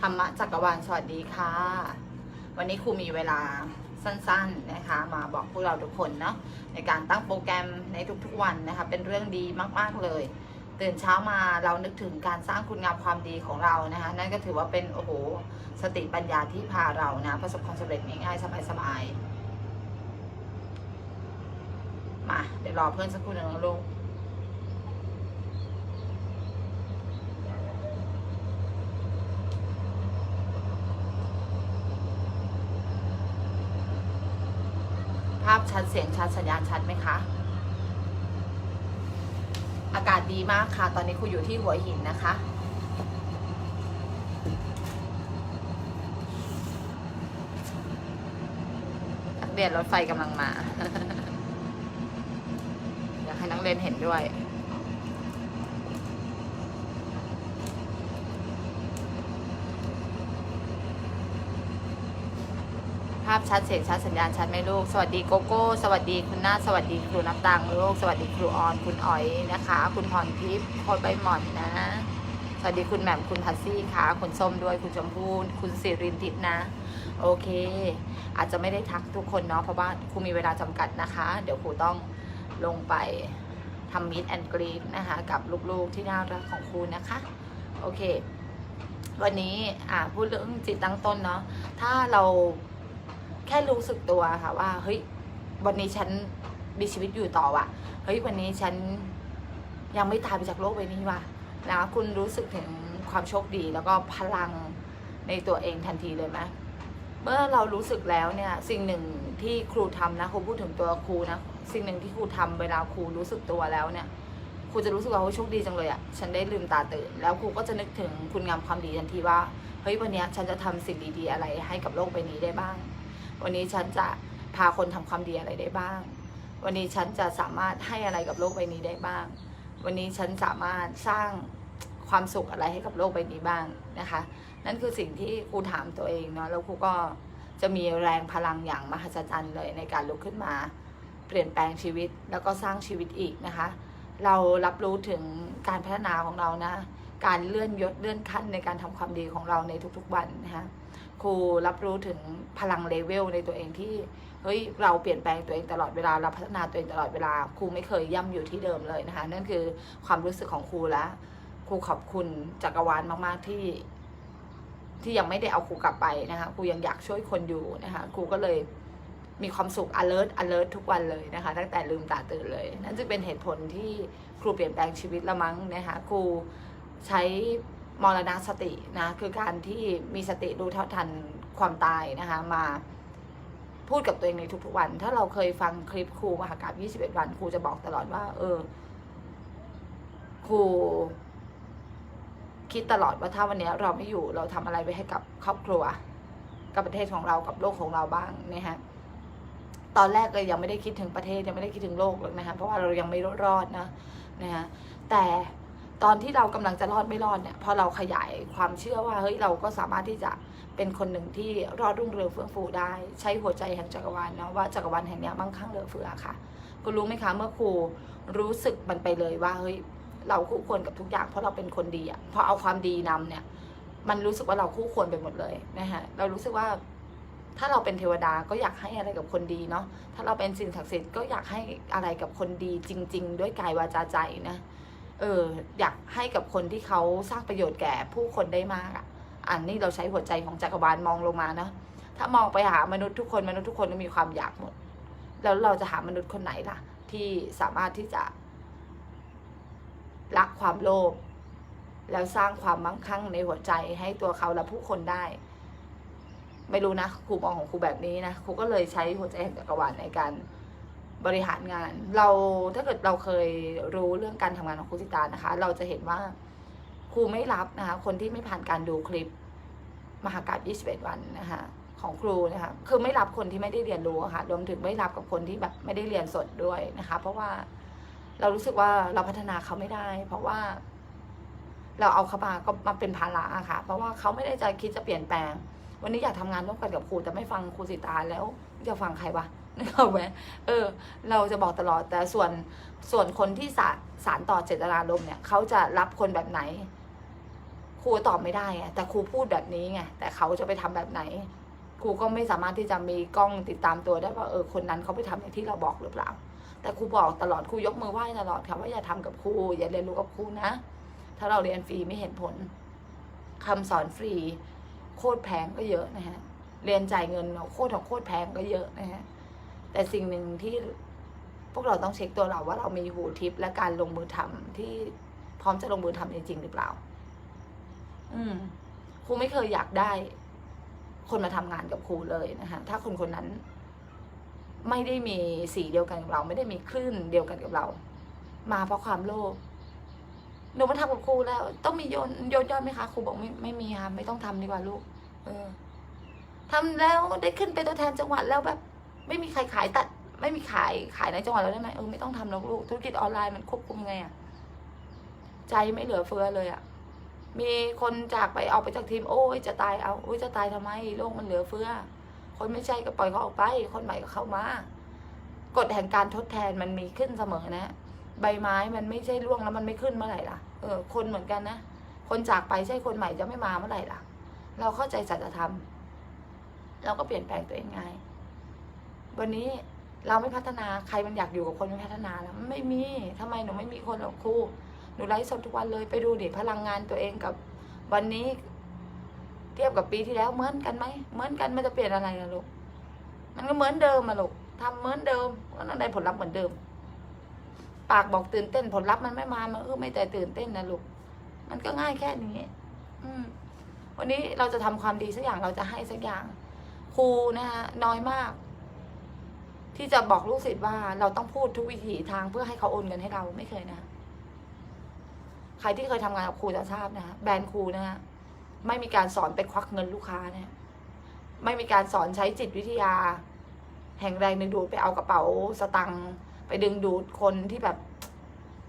ธรรมะจักรวาลสวัสดีค่ะ วันนี้ครูมีเวลาสั้นๆนะคะ มาบอกพวกเราทุกคนเนาะในการตั้งโปรแกรมในทุกๆวันนะคะ เป็นเรื่องดีมากๆเลย ตื่นเช้ามาเรานึกถึงการสร้างคุณงามความดีของเรานะคะ นั่นก็ถือว่าเป็นโอ้โหสติปัญญาที่พาเรานะประสบความสำเร็จง่ายๆสบายๆมาเดี๋ยวรอเพื่อนสักครู่หนึ่งนะลูกาพชัดเสียงชัดสัญญาณชัดไหมคะ อากาศดีมากค่ะ ตอนนี้ครูอยู่ที่หัวหินนะคะ นักเรียนรถไฟกำลังมา อยากให้นักเรียนเห็นด้วยาพชัดเสียงชัดสัญญาณชัดไหมลูก สวัสดีโกโก้ สวัสดีคุณนาสวัสดีครูนับตังลูก สวัสดีครูออนคุณอ๋อยนะคะ คุณพรทิพย์โคดใบหม่อนนะ สวัสดีคุณแหม่มคุณพัซซี่ค่ะ คุณส้มด้วยคุณชมพูคุณสิรินทิพย์นะ โอเค อาจจะไม่ได้ทักทุกคนเนาะเพราะว่าครูมีเวลาจำกัดนะคะ เดี๋ยวครูต้องลงไปทำมิดแอนกรีดนะคะ กับลูกๆที่น่ารักของครูนะคะ โอเค วันนี้อ่าพูดเรื่องจิตตั้งต้นเนาะถ้าเรา แค่รู้สึกตัวค่ะว่าเฮ้ยวันนี้ฉันมีชีวิตอยู่ต่อว่ะเฮ้ยวันนี้ฉันยังไม่ตายไปจากโลกใบนี้ว่ะนะคุณรู้สึกถึงความโชคดีแล้วก็พลังในตัวเองทันทีเลยไหมเมื่อเรารู้สึกแล้วเนี่ยสิ่งหนึ่งที่ครูทำนะครูพูดถึงตัวครูนะสิ่งหนึ่งที่ครูทำเวลาครูรู้สึกตัวแล้วเนี่ยครูจะรู้สึกว่าโอ้ยโชคดีจังเลยอะ่ะฉันได้ลืมตาตื่น แล้วครูก็จะนึกถึงคุณงามความดีทันทีว่าเฮ้ยวันนี้ฉันจะทำสิ่งดีๆอะไรให้กับโลกใบนี้ได้บ้าง วันนี้ฉันจะพาคนทำความดีอะไรได้บ้าง วันนี้ฉันจะสามารถให้อะไรกับโลกใบนี้ได้บ้าง วันนี้ฉันสามารถสร้างความสุขอะไรให้กับโลกใบนี้บ้างนะคะ นั่นคือสิ่งที่ครูถามตัวเองเนาะแล้วครูก็จะมีแรงพลังอย่างมหัศจรรย์เลยในการลุกขึ้นมา เปลี่ยนแปลงชีวิตแล้วก็สร้างชีวิตอีกนะคะ เรารับรู้ถึงการพัฒนาของเรานะ การเลื่อนยศเลื่อนขั้นในการทำความดีของเราในทุกๆวันนะคะครูรับรู้ถึงพลังเลเวลในตัวเองที่เฮ้ยเราเปลี่ยนแปลงตัวเองตลอดเวลาเราพัฒนาตัวเองตลอดเวลาครูไม่เคยย่ำอยู่ที่เดิมเลยนะคะนั่นคือความรู้สึกของครูและครูขอบคุณจักรวาลมาก ๆ ที่ที่ยังไม่ได้เอาครูกลับไปนะคะครูยังอยากช่วยคนอยู่นะคะครูก็เลยมีความสุข alert alert ทุกวันเลยนะคะ ตั้งแต่ลืมตาตื่นเลย นั่นจึงเป็นเหตุผลที่ครูเปลี่ยนแปลงชีวิตละมั้งนะคะครู ใช้มรณสตินะคือการที่มีสติรู้เท่าทันความตายนะคะมาพูดกับตัวเองในทุกๆวัน ถ้าเราเคยฟังคลิปครูมหากราบ21 วันครูจะบอกตลอดว่า เออ ครู คิดตลอดว่าถ้าวันนี้เราไม่อยู่เราทำอะไรไปให้กับครอบครัว กับประเทศของเรากับโลกของเราบ้างนะฮะตอนแรกเลยยังไม่ได้คิดถึงประเทศยังไม่ได้คิดถึงโลกเลยนะคะเพราะว่าเรายังไม่รอดนะนะฮะแต่ ตอนที่เรากำลังจะรอดไม่รอดเนี่ยพอเราขยายความเชื่อว่าเฮ้ยเราก็สามารถที่จะเป็นคนหนึ่งที่รอดรุ่งเรืองเฟื่องฟูได้ ใช้หัวใจแห่งจักรวาลเนาะว่าจักรวาลแห่งนี้ยมั่งคั่งเหลือเฟือค่ะคุณรู้ไหมคะเมื่อครูรู้สึกมันไปเลยว่าเฮ้ยเราคู่ควรกับทุกอย่างเพราะเราเป็นคนดีอะพอเอาความดีนำเนี่ย มันรู้สึกว่าเราคู่ควรไปหมดเลยนะฮะเรารู้สึกว่าถ้าเราเป็นเทวดาก็อยากให้อะไรกับคนดีเนาะถ้าเราเป็นสิ่งศักดิ์สิทธิ์ก็อยากให้อะไรกับคนดีจริง ๆ ด้วยกายวาจาใจนะ เอออยากให้กับคนที่เขาสร้างประโยชน์แก่ผู้คนได้มากอะ อันนี้เราใช้หัวใจของจักรวาลมองลงมานะถ้ามองไปหามนุษย์ทุกคนมนุษย์ทุกคนก็มีความอยากหมด แล้วเราจะหามนุษย์คนไหนล่ะ ที่สามารถที่จะละความโลภแล้วสร้างความมั่งคั่งในหัวใจให้ตัวเขาและผู้คนได้ ไม่รู้นะครูมองของครูแบบนี้นะครูก็เลยใช้หัวใจแห่งจักรวาลในการ บริหารงาน เราถ้าเกิดเราเคยรู้เรื่องการทำงานของครูสิตานะคะ เราจะเห็นว่าครูไม่รับนะคะ คนที่ไม่ผ่านการดูคลิปมหากาศ21 วันนะคะของครูนะคะคือไม่รับคนที่ไม่ได้เรียนรู้ะค่ะรวมถึงไม่รับกับคนที่แบบไม่ได้เรียนสดด้วยนะคะ เพราะว่าเรารู้สึกว่าเราพัฒนาเขาไม่ได้ เพราะว่า เราเอาเขามาก็มาเป็นภาระอะค่ะ เพราะว่าเขาไม่ได้จะคิดจะเปลี่ยนแปลง วันนี้อยากทำงานร่วมกันกับครูแต่ไม่ฟังครูสิตาแล้วจะฟังใครวะ นึกออกไหมเออ เราจะบอกตลอด แต่ส่วนส่วนคนที่สารสารต่อเจตนารมณ์เนี่ยเขาจะรับคนแบบไหน ครูตอบไม่ได้ไงแต่ครูพูดแบบนี้ไงแต่เขาจะไปทำแบบไหน ครูก็ไม่สามารถที่จะมีกล้องติดตามตัวได้ว่าเออคนนั้นเขาไปทำอย่างที่เราบอกหรือเปล่า แต่ครูบอกตลอดครูยกมือไหว้ตลอดค่ะว่าอย่าทำกับครูอย่าเรียนรู้กับครูนะ ถ้าเราเรียนฟรีไม่เห็นผลคำสอนฟรี โคตรแพงก็เยอะนะฮะเรียนจ่ายเงินโคตรของโคตรแพงก็เยอะนะฮะ แต่สิ่งหนึ่งที่พวกเราต้องเช็คตัวเราว่าเรามีหูทิพย์และการลงมือทำที่พร้อมจะลงมือทำจริงๆหรือเปล่า อืมครูไม่เคยอยากได้ คนมาทำงานกับครูเลยนะคะถ้าคนคนนั้น ไม่ได้มีสีเดียวกันกับเรา ไม่ได้มีคลื่นเดียวกันกับเรา มาเพราะความโลภหนูมาทำกับครูแล้ว ต้องมีโยนโยนยอดไหมคะครูบอกไม่ไม่มีค่ะไม่ต้องทำดีกว่าลูก เออทำแล้วได้ขึ้นเป็นตัวแทนจังหวัดแล้วแบบ ไม่มีใครขายตัด ไม่มีขายขายในจังหวัดแล้วได้ไหมเออไม่ต้องทำหรอกลูกธุรกิจออนไลน์มันควบคุมยังไงอะใจไม่เหลือเฟือเลยอะมีคนจากไปออกไปจากทีมโอ้ยจะตายเอาโอ้ยจะตายทำไมโลกมันเหลือเฟือ คนไม่ใช่ก็ปล่อยเขาออกไป คนใหม่ก็เข้ามากฎแห่งการทดแทนมันมีขึ้นเสมอนะ ใบไม้มันไม่ใช่ร่วงแล้วมันไม่ขึ้นเมื่อไหร่ล่ะเออคนเหมือนกันนะคนจากไปใช่คนใหม่จะไม่มาเมื่อไหร่ล่ะ เราเข้าใจสัจธรรม เราก็เปลี่ยนแปลงตัวเองไง วันนี้เราไม่พัฒนาใครมันอยากอยู่กับคนไม่พัฒนาแล้วไม่มีทำไมหนูไม่มีคนหรอกครูหนูไลฟ์สดทุกวันเลยไปดูเดิพลังงานตัวเองกับวันนี้ เทียบกับปีที่แล้วเหมือนกันไหมเหมือนกันมันจะเปลี่ยนอะไรล่ะลูกมันก็เหมือนเดิมมาลูกทำเหมือนเดิมก็ต้องได้ผลลัพธ์เหมือนเดิม ปากบอกตื่นเต้นผลลัพธ์มันไม่มามันเออไม่แต่ตื่นเต้นนะลูกมันก็ง่ายแค่นี้ อืม วันนี้เราจะทำความดีสักอย่างเราจะให้สักอย่าง ครูนะคะน้อยมาก ที่จะบอกลูกศิษย์ว่าเราต้องพูดทุกวิถีทางเพื่อให้เขาโอนเงินให้เราไม่เคยนะ ใครที่เคยทำงานกับครูจะทราบนะฮะแบรนด์ครูนะฮะไม่มีการสอนไปควักเงินลูกค้านะฮะไม่มีการสอนใช้จิตวิทยา แห่งแรงดึงดูดไปเอากระเป๋าสตังค์ไปดึงดูดคนที่แบบ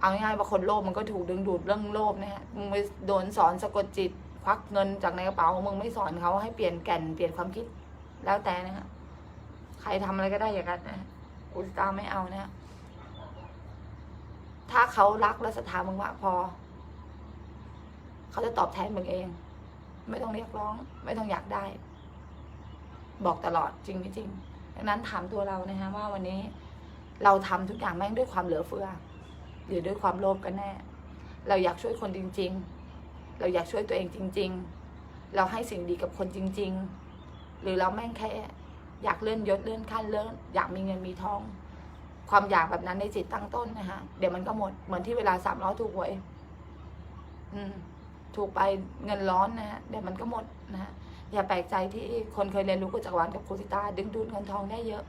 เอาง่ายๆว่าคนโลภมันก็ถูกดึงดูดเรื่องโลภนะฮะมึงไปโดนสอนสะกดจิตควักเงินจากในกระเป๋ามึงไม่สอนเขาให้เปลี่ยนแก่นเปลี่ยนความคิดแล้วแต่นะฮะ รทำอะไรก็ได้อย่างนั้นนะอุตตาไม่เอานะ ถ้าเขารักและศรัทธามึงมากพอ เขาจะตอบแทนมึงเอง ไม่ต้องเรียกร้อง ไม่ต้องอยากได้ บอกตลอดจริงไม่จริงดังนั้นถามตัวเรานะฮะว่าวันนี้เราทำทุกอย่างแม่งด้วยความเหลือเฟือ หรือด้วยความโลภกันแน่ เราอยากช่วยคนจริง ๆ เราอยากช่วยตัวเองจริง ๆ เราให้สิ่งดีกับคนจริง ๆ หรือเราแม่งแค่ อยากเลื่อนยศเลื่อนขั้นเลื่อนอยากมีเงินมีทอง ความอยากแบบนั้นในจิตตั้งต้นนะฮะเดี๋ยวมันก็หมดเหมือนที่เวลาสามล้อถูกหวยอืม ถูกไปเงินร้อนนะฮะเดี๋ยวมันก็หมดนะฮะอย่าแปลกใจที่คนเคยเรียนรู้กุจักรวาลกับครูสิตาดึงดูดเงินทองได้เยอะ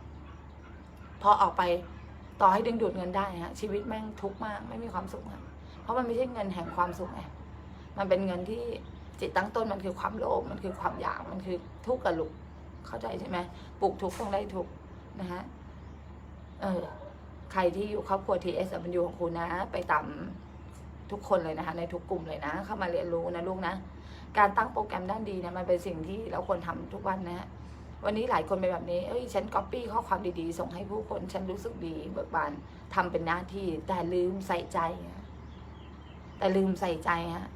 พอออกไปต่อให้ดึงดูดเงินได้ฮะชีวิตแม่งทุกข์มากไม่มีความสุขอะเพราะมันไม่ใช่เงินแห่งความสุขไงมันเป็นเงินที่จิตตั้งต้นมันคือความโลภมันคือความอยากมันคือทุกข์กับลุก เข้าใจใช่ไหมปลูกทุกต้องได้ทุกนะฮะเออใครที่อยู่ครอบครัวทีเอสมันอยู่ของคุณนะ ไปตามทุกคนเลยนะคะ ในทุกกลุ่มเลยนะ เข้ามาเรียนรู้นะลูกนะ การตั้งโปรแกรมด้านดีเนี่ยมันเป็นสิ่งที่เราควรทำทุกวันนะฮะวันนี้หลายคนเป็นแบบนี้ เอ้ย ฉันก๊อปปี้ข้อความดีๆ ส่งให้ผู้คน ฉันรู้สึกดีเบิกบานทำเป็นหน้าที่ แต่ลืมใส่ใจ แต่ลืมใส่ใจฮะ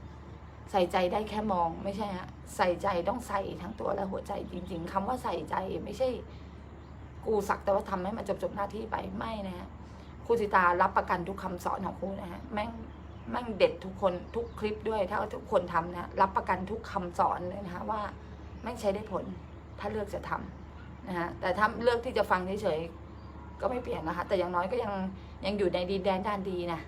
ใส่ใจได้แค่มองไม่ใช่ฮะใส่ใจต้องใส่ทั้งตัวและหัวใจจริง ๆคำว่าใส่ใจไม่ใช่ กูสักแต่ว่าทำให้มันจบๆหน้าที่ไปไม่นะฮะครูสิตารับประกันทุกคำสอนของครูนะฮะแม่งแม่งเด็ดทุกคนทุกคลิปด้วย ถ้าทุกคนทำนะรับประกันทุกคำสอนเลยนะคะว่าแม่งใช้ได้ผลถ้าเลือกจะทำนะฮะแต่ถ้าเลือกที่จะฟังเฉยๆก็ไม่เปลี่ยนนะคะแต่อย่างน้อยก็ยังยังอยู่ในดินแดนด้านดีนะ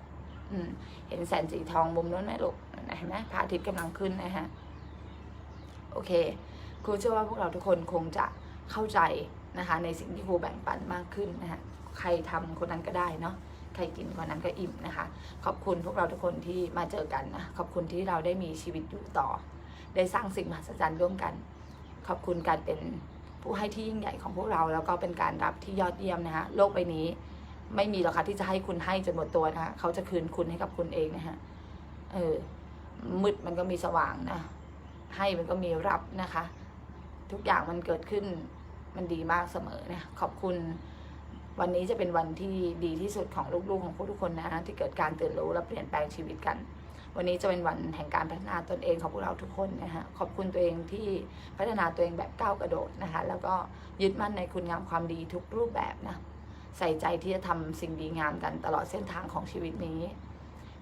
เห็นแสนสีทองมุมนู้นไหมลูกเห็นไหมพระอาทิตย์กำลังขึ้นนะฮะโอเค ครูเชื่อว่าพวกเราทุกคนคงจะเข้าใจนะคะในสิ่งที่ครูแบ่งปันมากขึ้นนะคะใครทำคนนั้นก็ได้เนาะใครกินคนนั้นก็อิ่มนะคะ ขอบคุณพวกเราทุกคนที่มาเจอกันนะขอบคุณที่เราได้มีชีวิตอยู่ต่อ ได้สร้างสิ่งมหัศจรรย์ร่วมกัน ขอบคุณการเป็นผู้ให้ที่ยิ่งใหญ่ของพวกเรา แล้วก็เป็นการรับที่ยอดเยี่ยมนะฮะโลกใบนี้ ไม่มีหรอกค่ะที่จะให้คุณให้จนหมดตัวนะฮะเขาจะคืนคุณให้กับคุณเองนะฮะเออมืดมันก็มีสว่างนะ ให้มันก็มีรับนะคะ ทุกอย่างมันเกิดขึ้นมันดีมากเสมอนะขอบคุณวันนี้จะเป็นวันที่ดีที่สุดของลูกๆของพวกทุกคนนะที่เกิดการตื่นรู้และเปลี่ยนแปลงชีวิตกัน วันนี้จะเป็นวันแห่งการพัฒนาตนเองของพวกเราทุกคนนะฮะขอบคุณตัวเองที่พัฒนาตัวเองแบบก้าวกระโดดนะคะ แล้วก็ยึดมั่นในคุณงามความดีทุกรูปแบบนะ ใส่ใจที่จะทำสิ่งดีงามกันตลอดเส้นทางของชีวิตนี้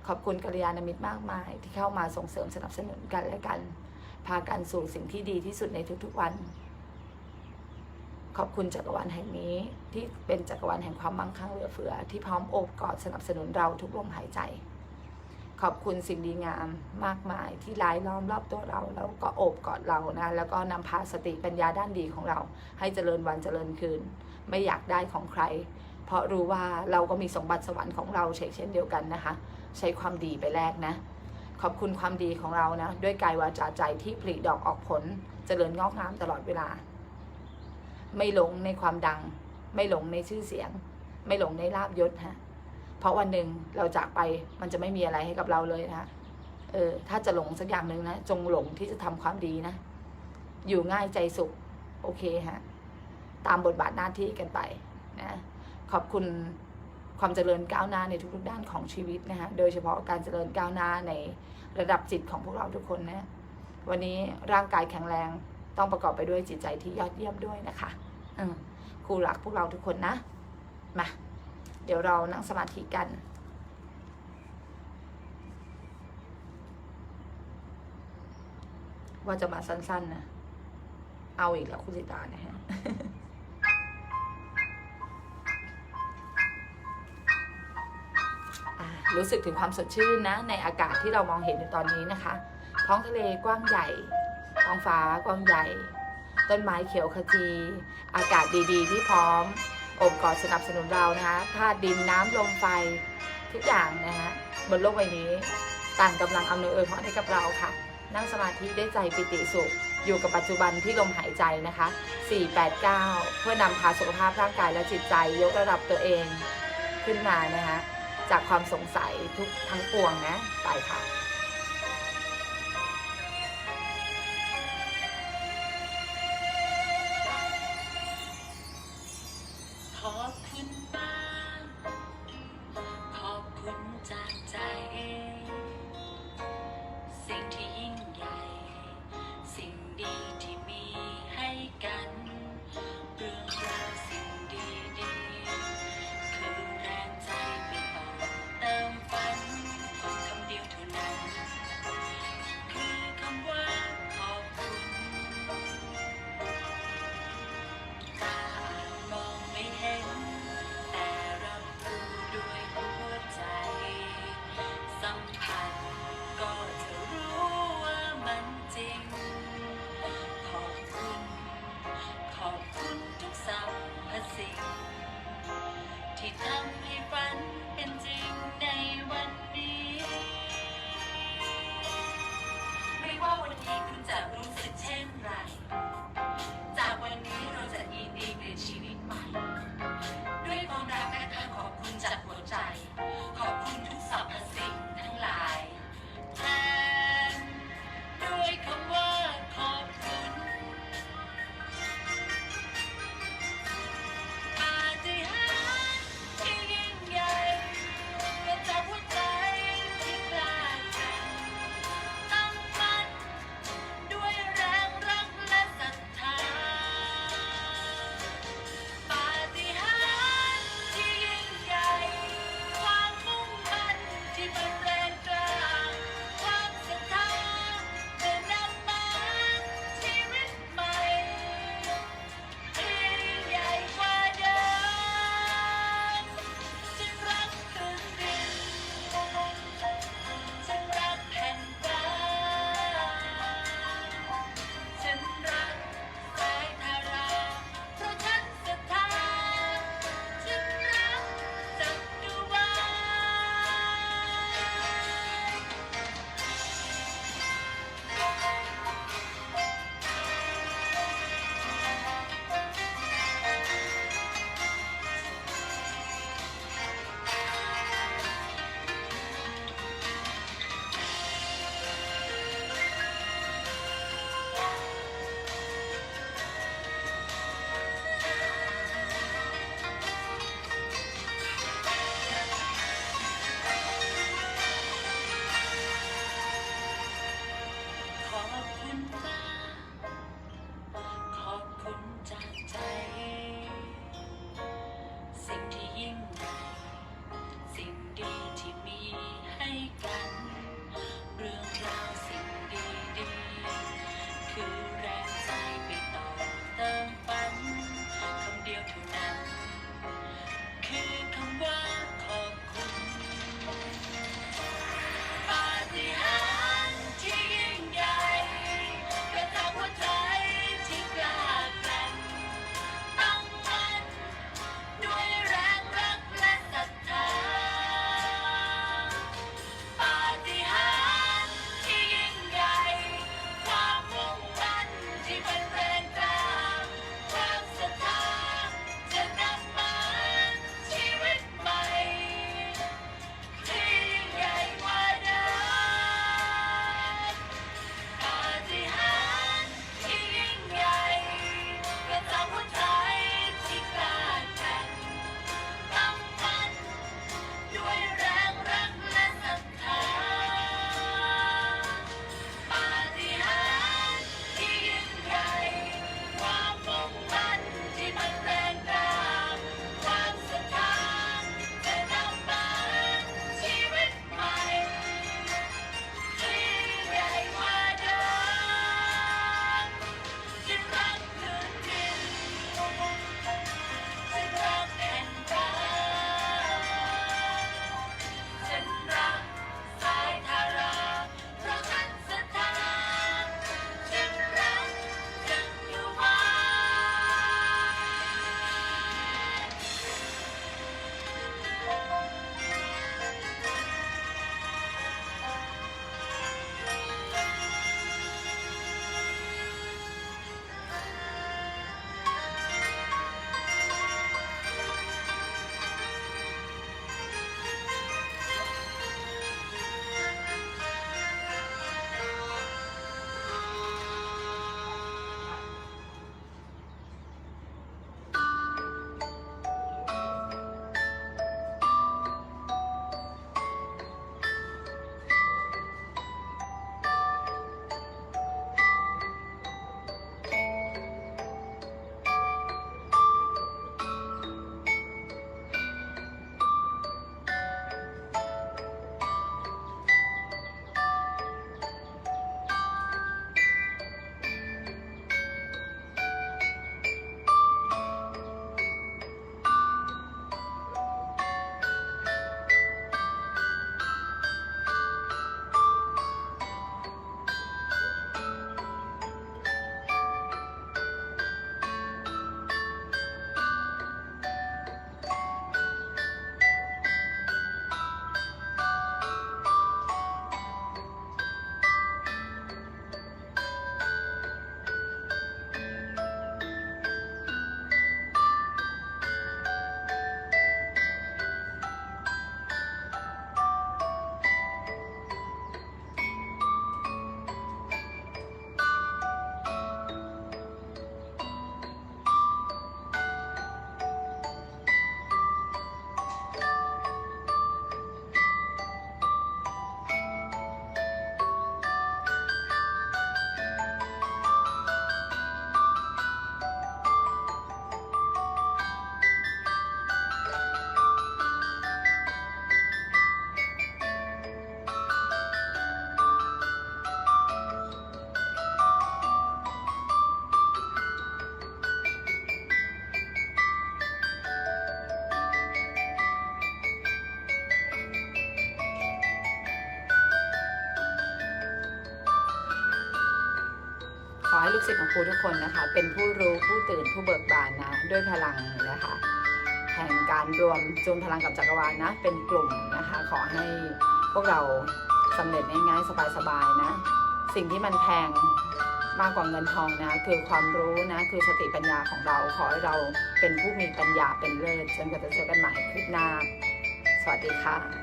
ขอบคุณกัลยาณมิตรมากมาย ที่เข้ามาส่งเสริมสนับสนุนกันและกัน พากันสู่สิ่งที่ดีที่สุดในทุกๆวัน ขอบคุณจักรวาลแห่งนี้ที่เป็นจักรวาลแห่งความมั่งคั่งเหลือเฟือ ที่พร้อมโอบกอดสนับสนุนเราทุกลมหายใจ ขอบคุณสิ่งดีงามมากมายที่รายล้อมรอบตัวเราแล้วก็โอบกอดเรานะแล้วก็นำพาสติปัญญาด้านดีของเรา ให้เจริญวันเจริญคืน ไม่อยากได้ของใคร เพราะรู้ว่าเราก็มีสมบัติสวรรค์ของเราเช่นเดียวกันนะคะ ใช้ความดีไปแลกนะ ขอบคุณความดีของเรานะ ด้วยกายวาจาใจที่ผลิดอกออกผลเจริญงอกงามตลอดเวลา ไม่หลงในความดัง ไม่หลงในชื่อเสียง ไม่หลงในลาบยศฮะเพราะวันหนึ่งเราจากไปมันจะไม่มีอะไรให้กับเราเลยนะเออถ้าจะหลงสักอย่างหนึ่งนะ จงหลงที่จะทำความดีนะ อยู่ง่ายใจสุข โอเคฮะ ตามบทบาทหน้าที่กันไปนะขอบคุณความเจริญก้าวหน้าในทุกๆด้านของชีวิตนะฮะโดยเฉพาะการเจริญก้าวหน้าในระดับจิตของพวกเราทุกคนนะวันนี้ร่างกายแข็งแรงต้องประกอบไปด้วยจิตใจที่ยอดเยี่ยมด้วยนะคะครูรักพวกเราทุกคนนะมาเดี๋ยวเรานั่งสมาธิกันว่าจะมาสั้นๆนะ เอาอีกแล้วคุณสิตานะฮะ รู้สึกถึงความสดชื่นนะ ในอากาศที่เรามองเห็นในตอนนี้นะคะ ท้องทะเลกว้างใหญ่ ท้องฟ้ากว้างใหญ่ ต้นไม้เขียวขจี อากาศดีๆ ที่พร้อมโอบกอดสนับสนุนเรานะคะธาตุดินน้ำลมไฟทุกอย่างนะคะบนโลกใบนี้ ต่างกำลังอำนวยอวยพรให้กับเราค่ะ นั่งสมาธิได้ใจปิติสุข อยู่กับปัจจุบันที่ลมหายใจนะคะ 489 เพื่อนำพาสุขภาพร่างกายและจิตใจ ยกระดับตัวเองขึ้นมานะคะ จากความสงสัยทุกทั้งปวงนะ ไปค่ะ ให้ลูกศิษย์ของครูทุกคนนะคะ เป็นผู้รู้ผู้ตื่นผู้เบิกบานนะ ด้วยพลังนะคะแห่งการรวมจูนพลังกับจักรวาลนะ เป็นกลุ่มนะคะ ขอให้พวกเราสำเร็จง่ายๆสบายๆนะ สิ่งที่มันแพงมากกว่าเงินทองนะ คือความรู้นะ คือสติปัญญาของเรา ขอให้เราเป็นผู้มีปัญญาเป็นเลิศจนกว่าจะเจอกันใหม่คลิปหน้า สวัสดีค่ะ